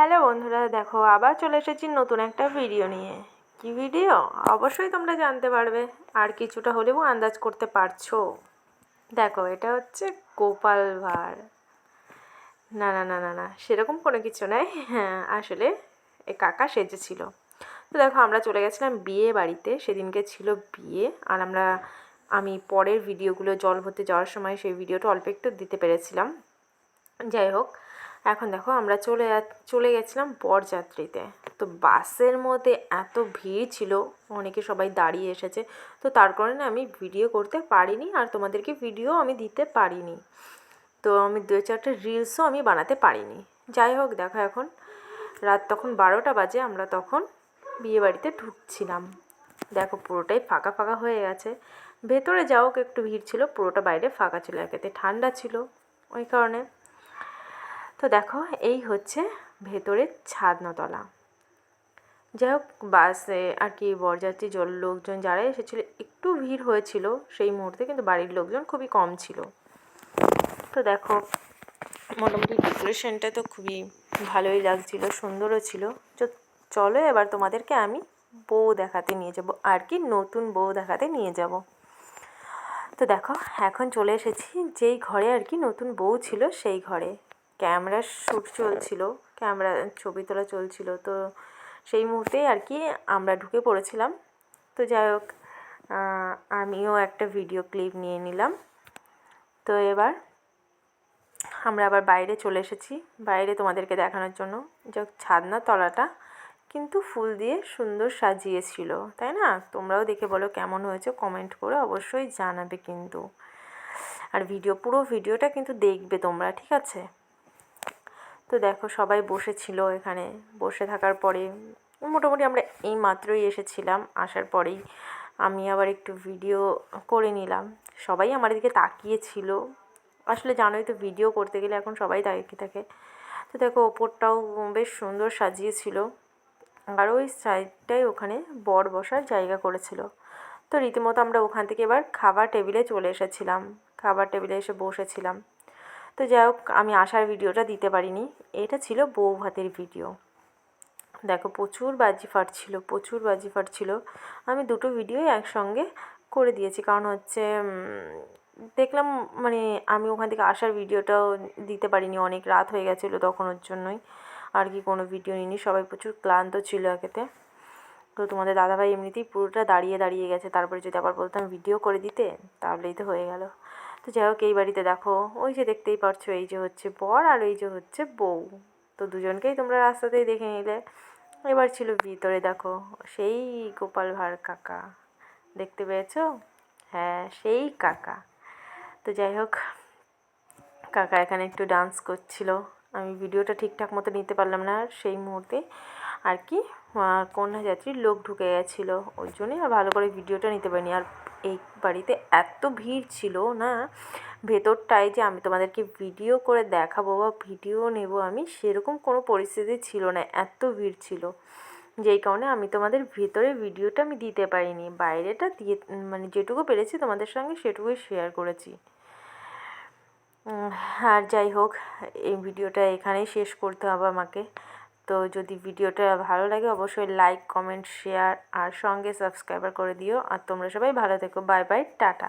Hello বন্ধুরা, দেখো আবার চলে এসেছি নতুন একটা ভিডিও নিয়ে। কি ভিডিও অবশ্যই তোমরা জানতে পারবে। আর কিছুটা হলেও আন্দাজ করতে পারছ। দেখো, এটা হচ্ছে গোপাল ভাঁড়। না না না না না, সেরকম কোনো কিছু নয় হ্যাঁ আসলে এ কাকা সেজেছিল। তো দেখো, আমরা চলে গেছিলাম বিয়ে বাড়িতে। সেদিনকে ছিল বিয়ে। আর আমরা, আমি পরের ভিডিওগুলো জল ভরতে যাওয়ার সময় সেই ভিডিওটা অল্প একটু দিতে পেরেছিলাম। যাই হোক এখন দেখো আমরা চলে চলে গেছিলাম বরযাত্রীতে। তো বাসের মধ্যে এত ভিড় ছিল, অনেকে সবাই দাঁড়িয়ে এসেছে। তো তার কারণে আমি ভিডিও করতে পারিনি আর তোমাদেরকে ভিডিও আমি দিতে পারিনি। তো আমি দু চারটে রিলসও আমি বানাতে পারিনি। যাই হোক, দেখো এখন রাত তখন বারোটা বাজে, আমরা তখন বিয়েবাড়িতে ঢুকছিলাম। দেখো পুরোটাই ফাঁকা ফাঁকা হয়ে গেছে। ভেতরে যাও, একটু ভিড় ছিল, পুরোটা বাইরে ফাঁকা ছিল, একেতে ঠান্ডা ছিল। ওই কারণে তো দেখো, এই হচ্ছে ভেতরের ছাদনাতলা। যাই হোক, বাসে আর কি বরযাত্রী জল লোকজন যারা এসেছিল, একটু ভিড় হয়েছিল সেই মুহূর্তে, কিন্তু বাড়ির লোকজন খুবই কম ছিল। তো দেখো, মোটামুটি ডেকোরেশনটা তো খুবই ভালোই লাগছিল, সুন্দরও ছিল। তো চলো এবার তোমাদেরকে আমি বউ দেখাতে নিয়ে যাব, আর কি নতুন বউ দেখাতে নিয়ে যাব। তো দেখো, এখন চলে এসেছি, যেই ঘরে আর কি নতুন বউ ছিল সেই ঘরে। ক্যামেরার শ্যুট চলছিল, ক্যামেরা, ছবি তোলা চলছিল, তো সেই মুহূর্তেই আর কি আমরা ঢুকে পড়েছিলাম। তো যাই হোক আমিও একটা ভিডিও ক্লিপ নিয়ে নিলাম। তো এবার আমরা আবার বাইরে চলে এসেছি, বাইরে তোমাদেরকে দেখানোর জন্য। যে ছাদনা তলাটা কিন্তু ফুল দিয়ে সুন্দর সাজিয়েছিল, তাই না? তোমরাও দেখে বলো কেমন হয়েছে কমেন্ট করে অবশ্যই জানাবে কিন্তু। আর ভিডিও পুরো ভিডিওটা কিন্তু দেখবে তোমরা, ঠিক আছে? তো দেখো সবাই বসেছিল এখানে। বসে থাকার পরে মোটামুটি আমরা এই মাত্রই এসেছিলাম। আসার পরেই আমি আবার একটু ভিডিও করে নিলাম। সবাই আমার দিকে তাকিয়েছিল। আসলে জানোই তো ভিডিও করতে গেলে এখন সবাই তাকিয়ে থাকে। তো দেখো ওপরটাও বেশ সুন্দর সাজিয়েছিল। আর ওই সাইডটাই ওখানে বর বসার জায়গা করেছিল। তো রীতিমতো আমরা ওখান থেকে এবার খাবার টেবিলে চলে এসেছিলাম। খাবার টেবিলে এসে বসেছিলাম। তো যাই হোক, আমি আসার ভিডিওটা দিতে পারিনি। এটা ছিল বউ ভাতের ভিডিও। দেখো, প্রচুর বাজি ফাটছিল প্রচুর বাজি ফাটছিল আমি দুটো ভিডিওই একসঙ্গে করে দিয়েছি। কারণ হচ্ছে দেখলাম মানে আমি ওখান থেকে আসার ভিডিওটাও দিতে পারিনি। অনেক রাত হয়ে গেছিল তখন ওর জন্যই। আর কি কোনো ভিডিও নিইনি। সবাই প্রচুর ক্লান্ত ছিল একেতে। তো তোমাদের দাদাভাই এমনিতেই পুরোটা দাঁড়িয়ে দাঁড়িয়ে গেছে। তারপরে যদি আবার বলতাম ভিডিও করে দিতে, তাহলেই তো হয়ে গেল। তো যাই হোক, এই বাড়িতে দেখো, ওই যে দেখতেই পারছ এই যে হচ্ছে বর আর এই যে হচ্ছে বউ। তো দুজনকেই তোমরা রাস্তাতেই দেখে নিলে। এবার ছিল ভিতরে দেখো, সেই গোপাল ভাঁড় কাকা। দেখতে পেয়েছ? হ্যাঁ সেই কাকা। তো যাই হোক, কাকা এখানে একটু ডান্স করছিল। আমি ভিডিওটা ঠিকঠাক মতো নিতে পারলাম না সেই মুহূর্তে। আর কি আহ, কন্যা যাত্রীর লোক ঢুকে গেছিল। ওই জন্যই আর ভালো করে ভিডিওটা নিতে পারিনি। আর এই বাড়িতে এত ভিড় ছিল না ভেতরটায় যে আমি তোমাদেরকে ভিডিও করে দেখাবো বা ভিডিও নেব আমি সেরকম কোনো পরিস্থিতি ছিল না। এত ভিড় ছিল। যেই কারণে আমি তোমাদের ভেতরে ভিডিওটা আমি দিতে পারিনি। বাইরেটা দিয়ে মানে যেটুকু পেরেছি তোমাদের সঙ্গে সেটুকুই শেয়ার করেছি। আর যাই হোক এই ভিডিওটা এখানেই শেষ করতে হবে আমাকে। তো যদি ভিডিওটা ভালো লাগে, অবশ্যই লাইক কমেন্ট শেয়ার আর সঙ্গে সাবস্ক্রাইবার করে দিও। আর তোমরা সবাই ভালো থেকো। Bye bye tata.